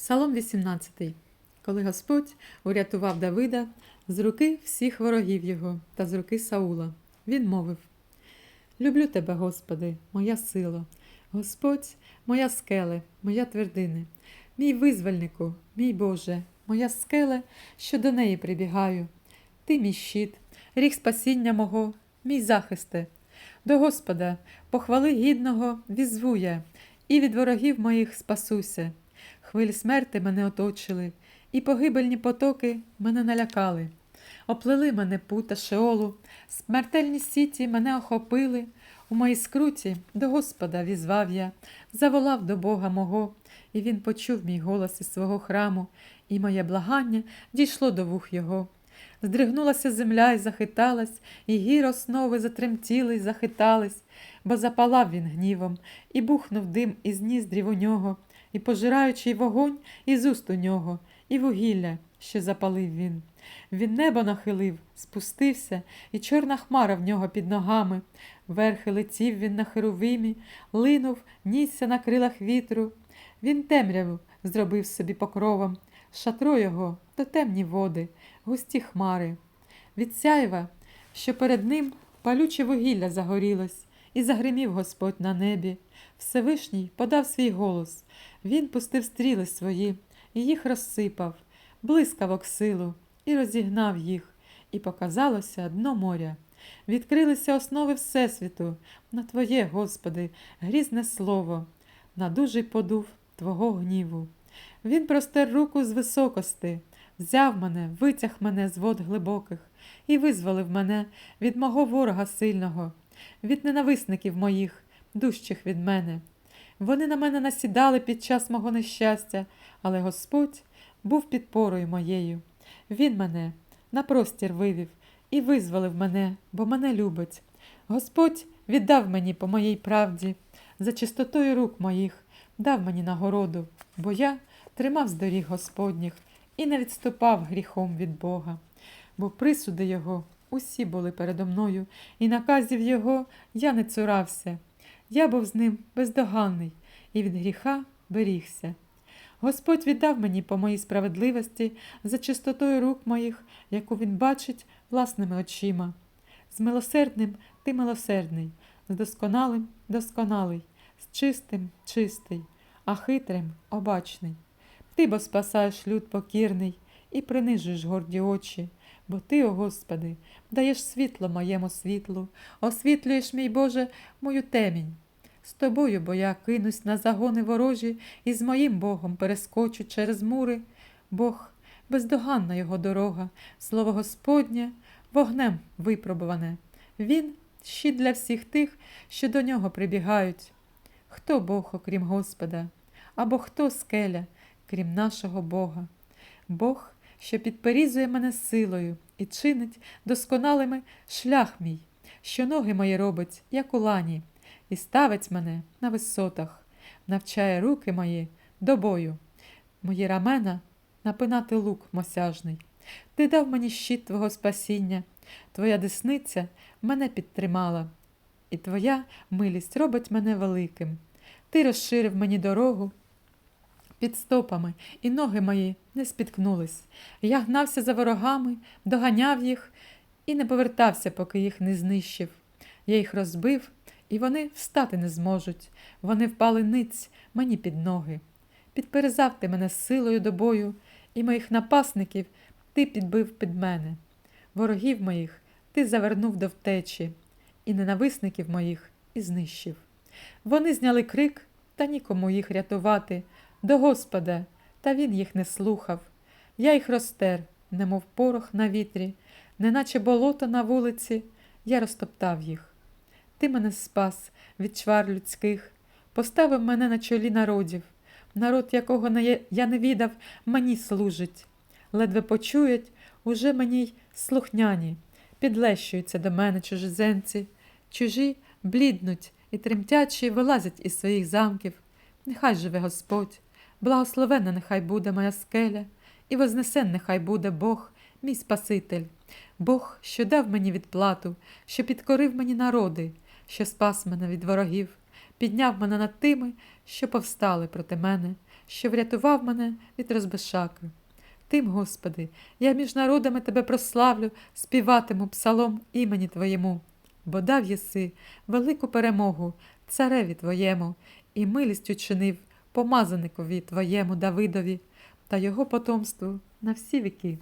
Псалом 18. Коли Господь урятував Давида з руки всіх ворогів його та з руки Саула, він мовив: Люблю тебе, Господи, моя сила, Господь, моя скеле, моя твердине, мій визвольнику, мій Боже, моя скеле, що до неї прибігаю. Ти мій щит, ріг спасіння мого, мій захисте. До Господа, похвали гідного, візву і від ворогів моїх спасуся. Хвилі смерти мене оточили, і погибельні потоки мене налякали. Оплели мене пута шеолу, смертельні сіті мене охопили. У моїй скруті до Господа візвав я, заволав до Бога мого, і він почув мій голос із свого храму, і моє благання дійшло до вух його. Здригнулася земля і захиталась, і гір основи затремтіли й захитались, бо запалав він гнівом, і бухнув дим із ніздрів у нього, і пожираючий вогонь із уст у нього, і вугілля, що запалив він. Він небо нахилив, спустився, і чорна хмара в нього під ногами. Верхи летів він на херовимі, линув, нісся на крилах вітру. Він темряву зробив собі покровом, шатро його то темні води, густі хмари. Від сяйва, що перед ним палюче вугілля загорілось, і загримів Господь на небі. Всевишній подав свій голос. Він пустив стріли свої, і їх розсипав, блискавок силу, і розігнав їх, і показалося дно моря. Відкрилися основи Всесвіту, на Твоє, Господи, грізне слово, на дужий подув Твого гніву. Він простер руку з високости, взяв мене, витяг мене з вод глибоких і визволив мене від мого ворога сильного, від ненависників моїх, дужчих від мене. Вони на мене насідали під час мого нещастя, але Господь був підпорою моєю. Він мене на простір вивів і визволив мене, бо мене любить. Господь віддав мені по моїй правді, за чистотою рук моїх, дав мені нагороду, бо я тримав з доріг Господніх і не відступав гріхом від Бога. Бо присуди Його усі були передо мною, і наказів Його я не цурався. Я був з ним бездоганний і від гріха берігся. Господь віддав мені по моїй справедливості за чистотою рук моїх, яку він бачить власними очима. З милосердним ти милосердний, з досконалим досконалий, з чистим чистий, а хитрим обачний. Ти бо спасаєш люд покірний і принижуєш горді очі, бо ти, о Господи, даєш світло моєму світлу, освітлюєш, мій Боже, мою темінь. З тобою, бо я кинусь на загони ворожі і з моїм Богом перескочу через мури. Бог бездоганна його дорога, слово Господнє, вогнем випробуване. Він щит для всіх тих, що до нього прибігають. Хто Бог, окрім Господа, або хто скеля, крім нашого Бога? Бог, що підперізує мене силою і чинить досконалими шлях мій, що ноги мої робить, як у лані, і ставить мене на висотах, навчає руки мої до бою, мої рамена напинати лук мосяжний. Ти дав мені щит Твого спасіння, Твоя десниця мене підтримала, і Твоя милість робить мене великим. Ти розширив мені дорогу під стопами, і ноги мої не спіткнулись. Я гнався за ворогами, доганяв їх і не повертався, поки їх не знищив. Я їх розбив, і вони встати не зможуть. Вони впали ниць мені під ноги. Підперезав ти мене силою до бою, і моїх напасників ти підбив під мене. Ворогів моїх ти завернув до втечі, і ненависників моїх і знищив. Вони зняли крик, та нікому їх рятувати, до Господа, та він їх не слухав. Я їх розтер, немов порох на вітрі, неначе болото на вулиці, я розтоптав їх. Ти мене спас від чвар людських, поставив мене на чолі народів, народ, якого я не відав, мені служить. Ледве почують, уже мені й слухняні, підлещуються до мене чужеземці, чужі бліднуть і тремтячі вилазять із своїх замків. Нехай живе Господь, благословенна нехай буде моя скеля, і вознесен нехай буде Бог, мій Спаситель, Бог, що дав мені відплату, що підкорив мені народи, що спас мене від ворогів, підняв мене над тими, що повстали проти мене, що врятував мене від розбешаки. Тим, Господи, я між народами Тебе прославлю, співатиму псалом імені Твоєму, бо дав єси велику перемогу цареві Твоєму, і милістю чинив помазаникові Твоєму Давидові та його потомству на всі віки.